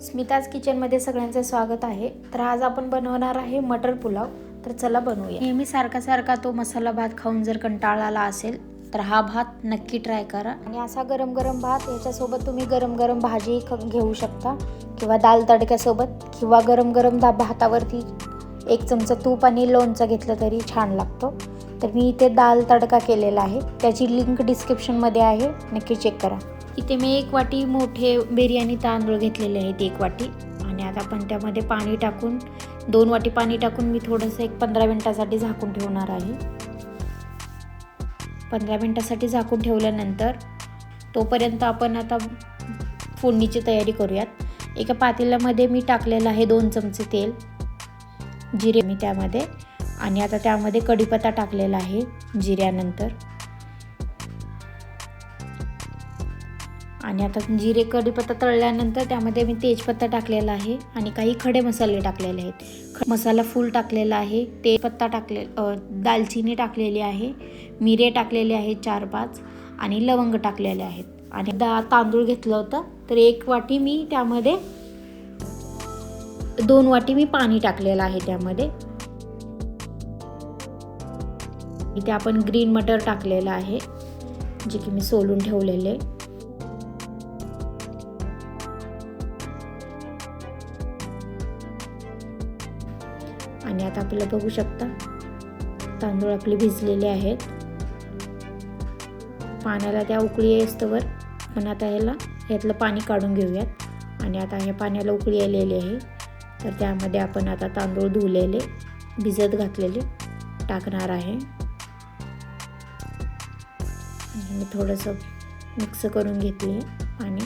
स्मिताज किचनमध्ये सगळ्यांचं स्वागत आहे. तर आज आपण बनवणार आहे मटर पुलाव. तर चला बनवूया. नेहमी सारखा सारखा तो मसाला भात खाऊन जर कंटाळा आला असेल तर हा भात नक्की ट्राय करा. आणि असा गरम गरम भात याच्यासोबत तुम्ही गरम गरम भाजी ख- घेऊ शकता. किंवा दाल तडक्यासोबत किंवा गरम गरम दा भातावरती एक चमचा तूप आणि लोणचं घेतलं तरी छान लागतो. तर मी इथे दाल तडका केलेला आहे. त्याची लिंक डिस्क्रिप्शनमध्ये आहे. नक्की चेक करा. इथे मी एक वाटी मोठे बिर्याणी तांदूळ घेतलेले आहेत एक वाटी. आणि आता आपण त्यामध्ये पाणी टाकून दोन वाटी पाणी टाकून मी थोडंसं एक पंधरा मिनटासाठी झाकून ठेवणार आहे. पंधरा मिनटासाठी झाकून ठेवल्यानंतर तोपर्यंत आपण आता फोडणीची तयारी करूयात. एका पातेल्यामध्ये मी टाकलेलं आहे दोन चमचे तेल जिरे मी त्यामध्ये. आणि आता त्यामध्ये कढीपत्ता टाकलेला आहे जिऱ्यानंतर. आणि आता जिरे कढीपत्ता तळल्यानंतर त्यामध्ये मी तेजपत्ता टाकलेला आहे आणि काही खडे मसाले टाकलेले आहेत. ख- मसाला फूल टाकलेला आहे तेजपत्ता टाकले दालचिनी टाकलेली आहे मिरे टाकलेले आहेत चार पाच आणि लवंग टाकलेले आहेत. आणि दा तांदूळ घेतलं होतं तर एक वाटी मी त्यामध्ये दोन वाटी मी पाणी टाकलेलं आहे त्यामध्ये. इथे आपण ग्रीन मटर टाकलेलं आहे जे की मी सोलून ठेवलेले. आणि आता आपल्याला बघू शकता तांदूळ आपले भिजलेले आहेत. पाण्याला त्या उकळी येस्तवर पण आता ह्याला ह्यातलं पाणी काढून घेऊयात. आणि आता ह्या पाण्याला उकळी आलेली आहे. तर त्यामध्ये आपण आता तांदूळ धुवलेले भिजत घातलेले टाकणार आहे. आणि मी थोडंसं मिक्स करून घेतले पाणी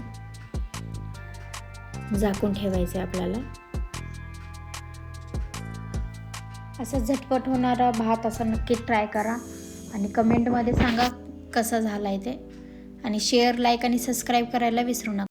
झाकून ठेवायचं आहे आपल्याला. असं झटपट होणारा भात असा नक्की ट्राय करा. आणि कमेंटमध्ये सांगा कसा झाला आहे ते. आणि शेअर लाईक आणि सबस्क्राईब करायला विसरू नका.